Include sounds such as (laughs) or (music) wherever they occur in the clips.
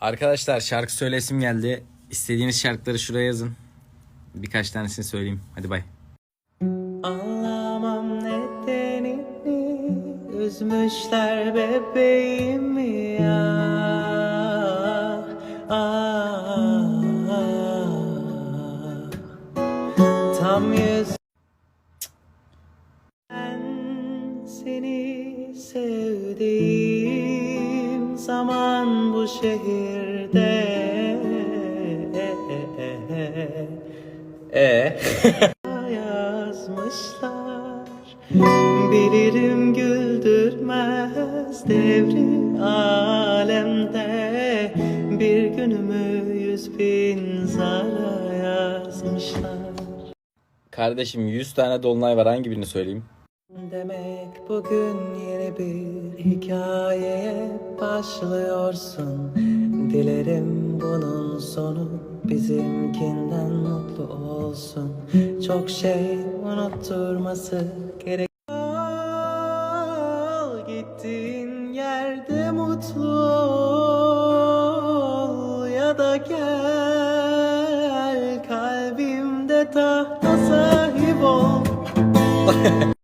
Arkadaşlar şarkı söylesim geldi. İstediğiniz şarkıları şuraya yazın. Birkaç tanesini söyleyeyim. Hadi bay. Anlamam nedenini Üzmüşler bebeğimi ya ah, ah. Tam yüz Ben seni sevdiğim zaman bu şehirde E (laughs) yazmışlar Bilirim güldürmez devri alemde Bir günümü yüz bin zara yazmışlar Kardeşim 100 tane dolunay var. Hangi birini söyleyeyim? Demek bugün yeni bir hikayeye başlıyorsun. Dilerim bunun sonu bizimkinden mutlu olsun. Çok şey unutturması gerek Al Gittiğin yerde mutlu ol Ya da gel. Kalbimde tahta sahip ol (laughs)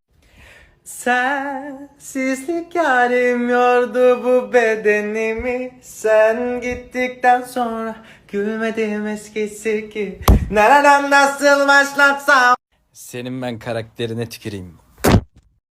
Sensizlik yarim yordu bu bedenimi Sen gittikten sonra gülmedim eskisi gibi Nereden nasıl başlatsam Senin ben karakterine tüküreyim.